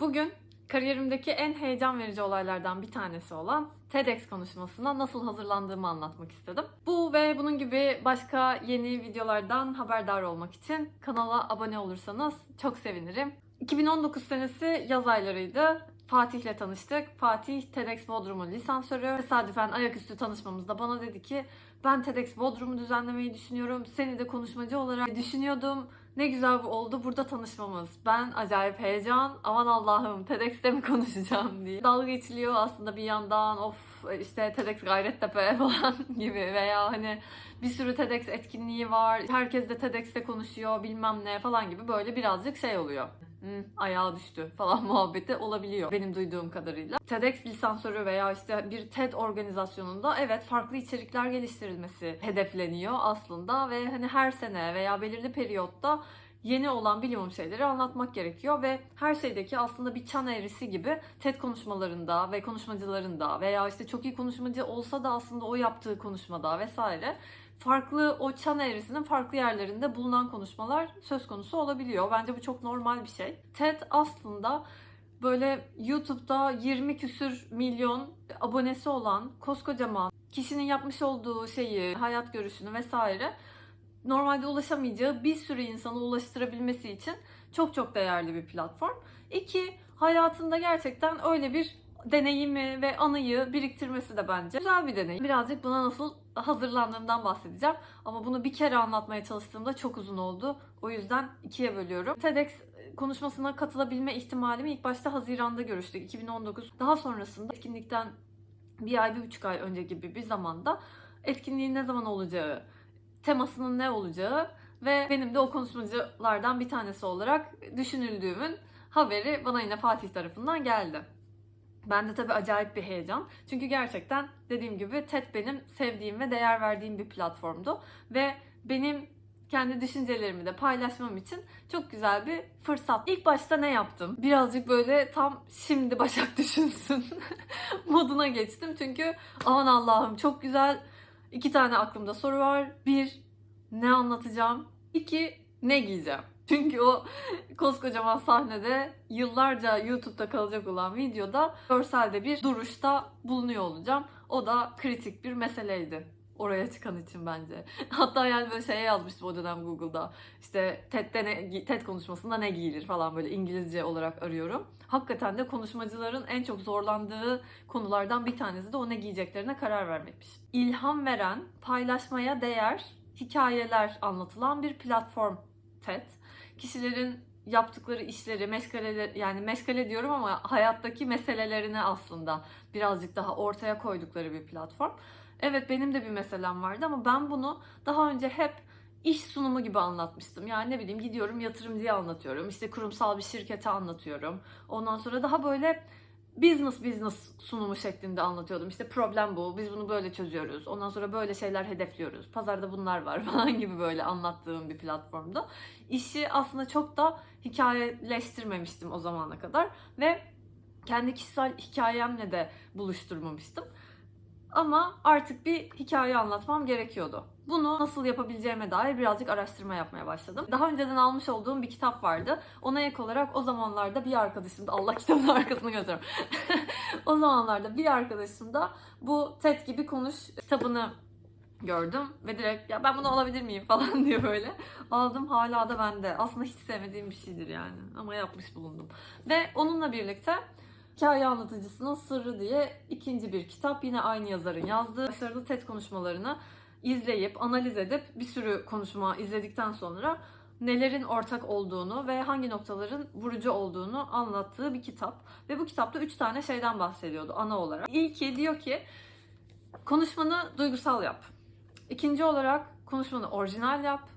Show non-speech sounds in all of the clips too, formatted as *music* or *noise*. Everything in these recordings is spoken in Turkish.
Bugün kariyerimdeki en heyecan verici olaylardan bir tanesi olan TEDx konuşmasına nasıl hazırlandığımı anlatmak istedim. Bu ve bunun gibi başka yeni videolardan haberdar olmak için kanala abone olursanız çok sevinirim. 2019 senesi yaz aylarıydı. Fatih'le tanıştık. Fatih TEDx Bodrum'un lisansörü. Tesadüfen ayaküstü tanışmamızda bana dedi ki ben TEDx Bodrum'u düzenlemeyi düşünüyorum. Seni de konuşmacı olarak düşünüyordum. Ne güzel oldu burada tanışmamız. Ben acayip heyecan. Aman Allah'ım TEDx'te mi *laughs* konuşacağım diye. Dalga geçiliyor aslında bir yandan. Of işte TEDx Gayrettepe *laughs* falan gibi veya hani bir sürü TEDx etkinliği var. Herkes de TEDx'te konuşuyor bilmem ne falan gibi böyle birazcık şey oluyor. Ayağa düştü falan *laughs* muhabbeti olabiliyor benim duyduğum kadarıyla. TEDx lisansörü veya işte bir TED organizasyonunda evet farklı içerikler geliştirilmesi hedefleniyor aslında ve hani her sene veya belirli periyotta yeni olan bilimum şeyleri anlatmak gerekiyor ve her şeydeki aslında bir çan eğrisi gibi TED konuşmalarında ve konuşmacılarında veya işte çok iyi konuşmacı olsa da aslında o yaptığı konuşmada vesaire farklı o çan eğrisinin farklı yerlerinde bulunan konuşmalar söz konusu olabiliyor. Bence bu çok normal bir şey. TED aslında böyle YouTube'da 20 küsür milyon abonesi olan koskocaman kişinin yapmış olduğu şeyi, hayat görüşünü vesaire normalde ulaşamayacağı bir sürü insana ulaştırabilmesi için çok çok değerli bir platform. İki, hayatında gerçekten öyle bir deneyimi ve anıyı biriktirmesi de bence güzel bir deneyim. Birazcık buna nasıl hazırlandığımdan bahsedeceğim. Ama bunu bir kere anlatmaya çalıştığımda çok uzun oldu. O yüzden ikiye bölüyorum. TEDx konuşmasına katılabilme ihtimalimi ilk başta Haziran'da görüştük. 2019. Daha sonrasında etkinlikten bir ay, bir buçuk ay önce gibi bir zamanda etkinliğin ne zaman olacağı, temasının ne olacağı ve benim de o konuşmacılardan bir tanesi olarak düşünüldüğümün haberi bana yine Fatih tarafından geldi. Ben de tabii acayip bir heyecan. Çünkü gerçekten dediğim gibi TED benim sevdiğim ve değer verdiğim bir platformdu. Ve benim kendi düşüncelerimi de paylaşmam için çok güzel bir fırsat. İlk başta ne yaptım? Birazcık böyle tam şimdi Başak düşünsün *laughs* moduna geçtim. Çünkü aman Allah'ım çok güzel iki tane aklımda soru var. Bir, ne anlatacağım? İki, ne giyeceğim? Çünkü o koskocaman sahnede yıllarca YouTube'da kalacak olan videoda görselde bir duruşta bulunuyor olacağım. O da kritik bir meseleydi oraya çıkan için bence. *laughs* Hatta yani böyle şeye yazmıştım o dönem Google'da. İşte TED'de ne, TED konuşmasında ne giyilir falan böyle İngilizce olarak arıyorum. Hakikaten de konuşmacıların en çok zorlandığı konulardan bir tanesi de o ne giyeceklerine karar vermekmiş. İlham veren, paylaşmaya değer hikayeler anlatılan bir platform TED. Kişilerin yaptıkları işleri, meşgaleler yani meşgale diyorum ama hayattaki meselelerini aslında birazcık daha ortaya koydukları bir platform. Evet benim de bir meselem vardı ama ben bunu daha önce hep iş sunumu gibi anlatmıştım. Yani ne bileyim gidiyorum yatırımcıya anlatıyorum. işte kurumsal bir şirkete anlatıyorum. Ondan sonra daha böyle business business sunumu şeklinde anlatıyordum. İşte problem bu. Biz bunu böyle çözüyoruz. Ondan sonra böyle şeyler hedefliyoruz. Pazarda bunlar var *laughs* falan gibi böyle anlattığım bir platformda. İşi aslında çok da hikayeleştirmemiştim o zamana kadar ve kendi kişisel hikayemle de buluşturmamıştım. Ama artık bir hikaye anlatmam gerekiyordu. Bunu nasıl yapabileceğime dair birazcık araştırma yapmaya başladım. Daha önceden almış olduğum bir kitap vardı. Ona ek olarak o zamanlarda bir arkadaşım da Allah kitabın *laughs* arkasını götürüyorum. *laughs* o zamanlarda bir arkadaşım da bu TED gibi konuş kitabını gördüm ve direkt ya ben bunu alabilir miyim *laughs* falan diye böyle aldım hala da bende. Aslında hiç sevmediğim bir şeydir yani ama yapmış bulundum. Ve onunla birlikte Hikaye Anlatıcısının Sırrı diye ikinci bir kitap. Yine aynı yazarın yazdığı başarılı TED konuşmalarını izleyip, analiz edip bir sürü konuşma izledikten sonra nelerin ortak olduğunu ve hangi noktaların vurucu olduğunu anlattığı bir kitap. Ve bu kitapta üç tane şeyden bahsediyordu ana olarak. İlki diyor ki konuşmanı duygusal yap. İkinci olarak konuşmanı orijinal yap.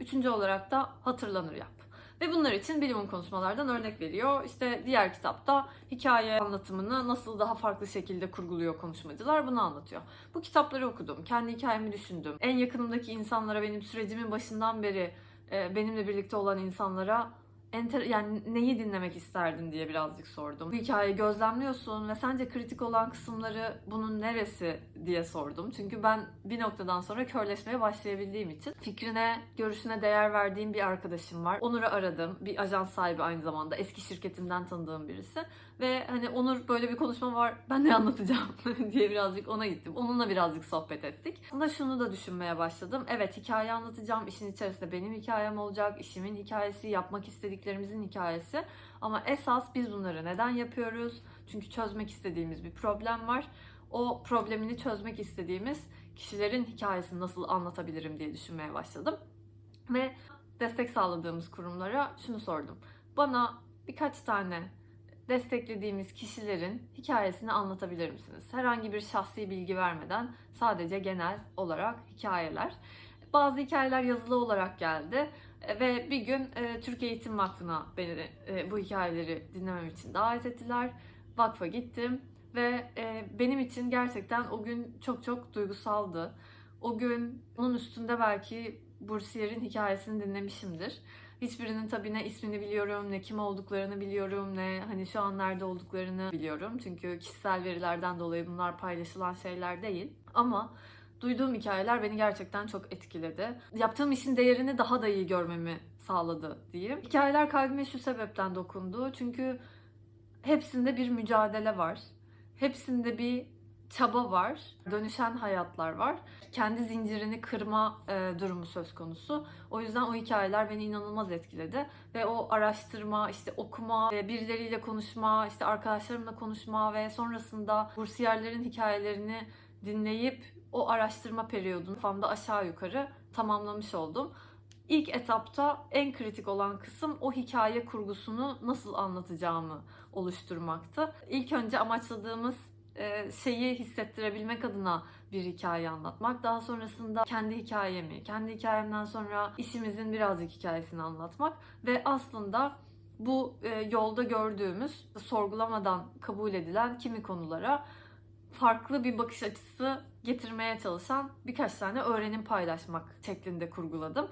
Üçüncü olarak da hatırlanır yap. Ve bunlar için bilimum konuşmalardan örnek veriyor. İşte diğer kitapta hikaye anlatımını nasıl daha farklı şekilde kurguluyor konuşmacılar bunu anlatıyor. Bu kitapları okudum. Kendi hikayemi düşündüm. En yakınımdaki insanlara benim sürecimin başından beri e, benimle birlikte olan insanlara enter yani neyi dinlemek isterdin diye birazcık sordum. Bu hikayeyi gözlemliyorsun ve sence kritik olan kısımları bunun neresi diye sordum. Çünkü ben bir noktadan sonra körleşmeye başlayabildiğim için fikrine, görüşüne değer verdiğim bir arkadaşım var. Onur'u aradım. Bir ajans sahibi aynı zamanda. Eski şirketimden tanıdığım birisi. Ve hani Onur böyle bir konuşma var ben ne anlatacağım *laughs* diye birazcık ona gittim. Onunla birazcık sohbet ettik. Aslında şunu da düşünmeye başladım. Evet hikaye anlatacağım. İşin içerisinde benim hikayem olacak. işimin hikayesi, yapmak istediklerimizin hikayesi. Ama esas biz bunları neden yapıyoruz? Çünkü çözmek istediğimiz bir problem var. O problemini çözmek istediğimiz kişilerin hikayesini nasıl anlatabilirim diye düşünmeye başladım. Ve destek sağladığımız kurumlara şunu sordum. Bana birkaç tane desteklediğimiz kişilerin hikayesini anlatabilir misiniz? Herhangi bir şahsi bilgi vermeden sadece genel olarak hikayeler. Bazı hikayeler yazılı olarak geldi ve bir gün e, Türkiye Eğitim Vakfı'na beni e, bu hikayeleri dinlemem için davet ettiler. Vakfa gittim ve e, benim için gerçekten o gün çok çok duygusaldı. O gün onun üstünde belki Bursiyer'in hikayesini dinlemişimdir. Hiçbirinin tabii ne ismini biliyorum, ne kim olduklarını biliyorum, ne hani şu an nerede olduklarını biliyorum. Çünkü kişisel verilerden dolayı bunlar paylaşılan şeyler değil. Ama duyduğum hikayeler beni gerçekten çok etkiledi. Yaptığım işin değerini daha da iyi görmemi sağladı diyeyim. Hikayeler kalbime şu sebepten dokundu. Çünkü hepsinde bir mücadele var. Hepsinde bir çaba var. Dönüşen hayatlar var. Kendi zincirini kırma e, durumu söz konusu. O yüzden o hikayeler beni inanılmaz etkiledi. Ve o araştırma, işte okuma, ve birileriyle konuşma, işte arkadaşlarımla konuşma ve sonrasında bursiyerlerin hikayelerini dinleyip o araştırma periyodunu kafamda aşağı yukarı tamamlamış oldum. İlk etapta en kritik olan kısım o hikaye kurgusunu nasıl anlatacağımı oluşturmaktı. İlk önce amaçladığımız e, şeyi hissettirebilmek adına bir hikaye anlatmak. Daha sonrasında kendi hikayemi, kendi hikayemden sonra işimizin birazcık hikayesini anlatmak ve aslında bu e, yolda gördüğümüz, sorgulamadan kabul edilen kimi konulara farklı bir bakış açısı getirmeye çalışan birkaç tane öğrenim paylaşmak şeklinde kurguladım.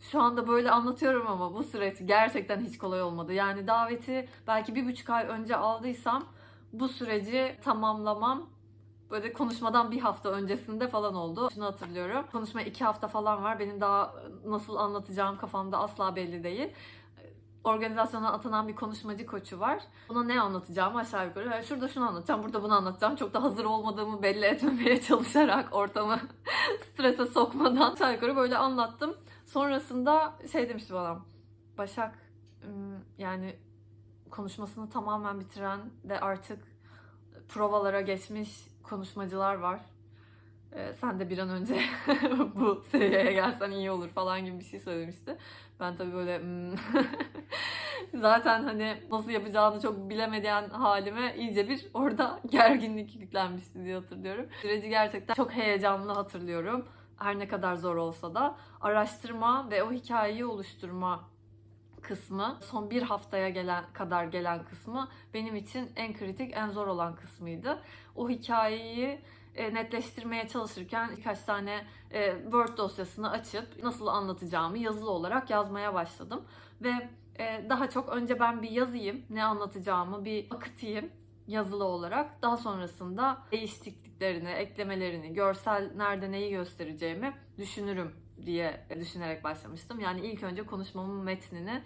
Şu anda böyle anlatıyorum ama bu süreç gerçekten hiç kolay olmadı. Yani daveti belki bir buçuk ay önce aldıysam bu süreci tamamlamam böyle konuşmadan bir hafta öncesinde falan oldu. Şunu hatırlıyorum. Konuşma iki hafta falan var. Benim daha nasıl anlatacağım kafamda asla belli değil. Organizasyona atanan bir konuşmacı koçu var. Ona ne anlatacağımı aşağı yukarı. "Ha, Şurada şunu anlatacağım, burada bunu anlatacağım. Çok da hazır olmadığımı belli etmemeye *laughs* çalışarak ortamı *laughs* strese sokmadan aşağı yukarı böyle anlattım. Sonrasında şey demişti bana. Başak yani konuşmasını tamamen bitiren ve artık provalara geçmiş konuşmacılar var. Ee, sen de bir an önce *laughs* bu seviyeye gelsen iyi olur falan gibi bir şey söylemişti. Ben tabii böyle "Hmm." *laughs* zaten hani nasıl yapacağını çok bilemediğin halime iyice bir orada *laughs* gerginlik yüklenmişti diye hatırlıyorum. Süreci gerçekten çok heyecanlı hatırlıyorum. Her ne kadar zor olsa da araştırma ve o hikayeyi oluşturma kısmı, son bir haftaya gelen kadar gelen kısmı benim için en kritik, en zor olan kısmıydı. O hikayeyi netleştirmeye çalışırken birkaç tane e, Word dosyasını açıp nasıl anlatacağımı yazılı olarak yazmaya başladım. Ve e, daha çok önce ben bir yazayım, ne anlatacağımı bir akıtayım yazılı olarak. Daha sonrasında değişikliklerini, eklemelerini, görsel nerede neyi göstereceğimi düşünürüm diye düşünerek başlamıştım. Yani ilk önce konuşmamın metnini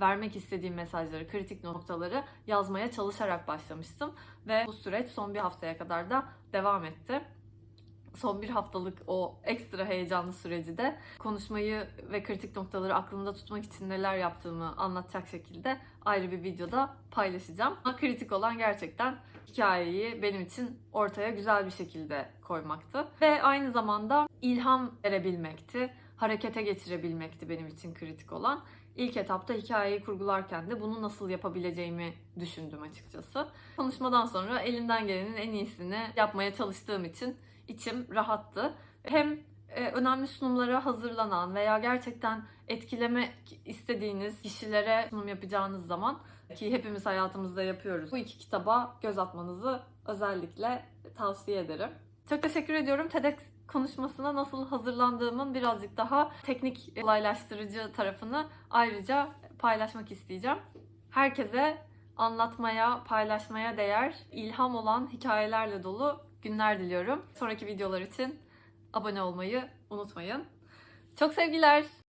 vermek istediğim mesajları, kritik noktaları yazmaya çalışarak başlamıştım. Ve bu süreç son bir haftaya kadar da devam etti. Son bir haftalık o ekstra heyecanlı süreci de konuşmayı ve kritik noktaları aklımda tutmak için neler yaptığımı anlatacak şekilde ayrı bir videoda paylaşacağım. Ama kritik olan gerçekten hikayeyi benim için ortaya güzel bir şekilde koymaktı. Ve aynı zamanda ilham verebilmekti, harekete geçirebilmekti benim için kritik olan. İlk etapta hikayeyi kurgularken de bunu nasıl yapabileceğimi düşündüm açıkçası. Konuşmadan sonra elimden gelenin en iyisini yapmaya çalıştığım için içim rahattı. Hem e, önemli sunumlara hazırlanan veya gerçekten etkilemek istediğiniz kişilere sunum yapacağınız zaman ki hepimiz hayatımızda yapıyoruz. Bu iki kitaba göz atmanızı özellikle tavsiye ederim. Çok teşekkür ediyorum. TEDx konuşmasına nasıl hazırlandığımın birazcık daha teknik kolaylaştırıcı tarafını ayrıca paylaşmak isteyeceğim. Herkese anlatmaya, paylaşmaya değer, ilham olan hikayelerle dolu günler diliyorum. Sonraki videolar için abone olmayı unutmayın. Çok sevgiler.